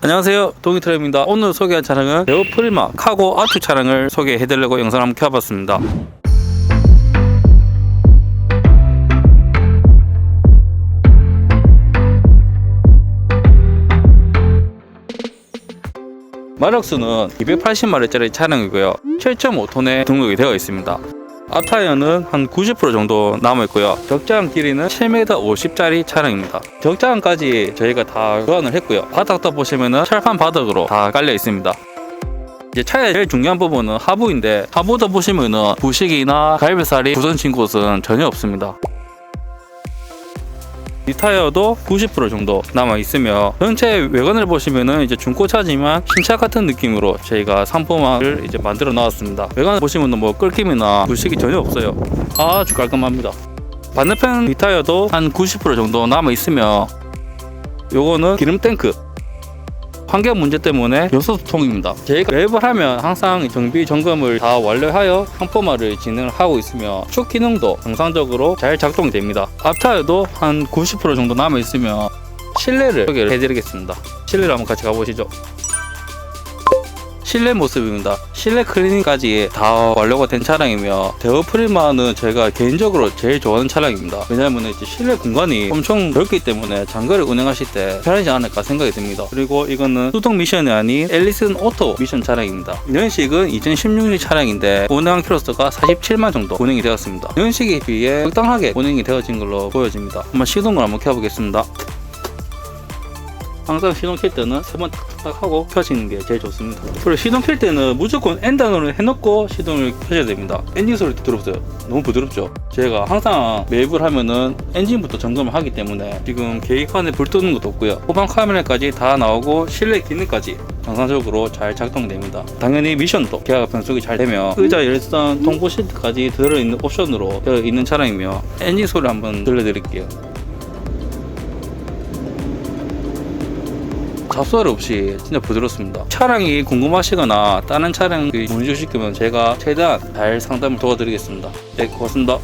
안녕하세요. 동이트랩입니다. 오늘 소개할 차량은 레오 프리마 카고 아투 차량을 소개해드리려고 영상을 한번 켜봤습니다. 마력수는 280마력짜리 차량이고요. 7.5톤에 등록이 되어 있습니다 앞타이어는 한 90% 정도 남아있고요. 적장 길이는 7m 50짜리 차량입니다. 적장까지 저희가 다 교환을 했고요. 바닥도 보시면은 철판 바닥으로 다 깔려 있습니다. 이제 차의 제일 중요한 부분은 하부인데 하부도 보시면은 부식이나 갈비살이 부서진 곳은 전혀 없습니다. 이 타이어도 90% 정도 남아 있으며 전체 외관을 보시면은 이제 중고차지만 신차 같은 느낌으로 저희가 상품화를 이제 만들어 나왔습니다. 외관을 보시면은 뭐 끓김이나 부식이 전혀 없어요. 아주 깔끔합니다. 반대편 이 타이어도 한 90% 정도 남아 있으며 요거는 기름 탱크 환경 문제 때문에 요소통입니다. 저희가 랩을 하면 항상 정비 점검을 다 완료하여 상품화를 진행을 하고 있으며 축 기능도 정상적으로 잘 작동이 됩니다. 앞타이어도 한 90% 정도 남아 있으며 실내를 소개를 해드리겠습니다. 실내를 한번 같이 가보시죠. 실내 모습입니다. 실내 클리닝까지 다 완료가 된 차량이며 대어 프리마는 제가 개인적으로 제일 좋아하는 차량입니다. 왜냐하면 이제 실내 공간이 엄청 넓기 때문에 장거리 운행하실 때 편하지 않을까 생각이 듭니다. 그리고 이거는 수동 미션이 아닌 앨리슨 오토 미션 차량입니다. 연식은 2016년 차량인데 운행한 킬로수가 47만 정도 운행이 되었습니다. 연식에 비해 적당하게 운행이 되어진 걸로 보여집니다. 한번 시동을 한번 켜보겠습니다. 항상 시동 킬 때는 세번 탁탁 하고 켜지는 게 제일 좋습니다. 그리고 시동 킬 때는 무조건 N단으로 해놓고 시동을 켜셔야 됩니다. 엔진 소리 들어보세요. 너무 부드럽죠? 제가 항상 매입을 하면은 엔진부터 점검을 하기 때문에 지금 계기판에 불 뜨는 것도 없고요. 후방 카메라까지 다 나오고 실내 기능까지 정상적으로 잘 작동됩니다. 당연히 미션도 계약 변속이 잘 되며 의자 열선 통보 시트까지 들어있는 옵션으로 되어 있는 차량이며 엔진 소리 한번 들려드릴게요. 잡소리 없이 진짜 부드럽습니다. 차량이 궁금하시거나 다른 차량 문의주시면 제가 최대한 잘 상담을 도와드리겠습니다. 네, 고맙습니다.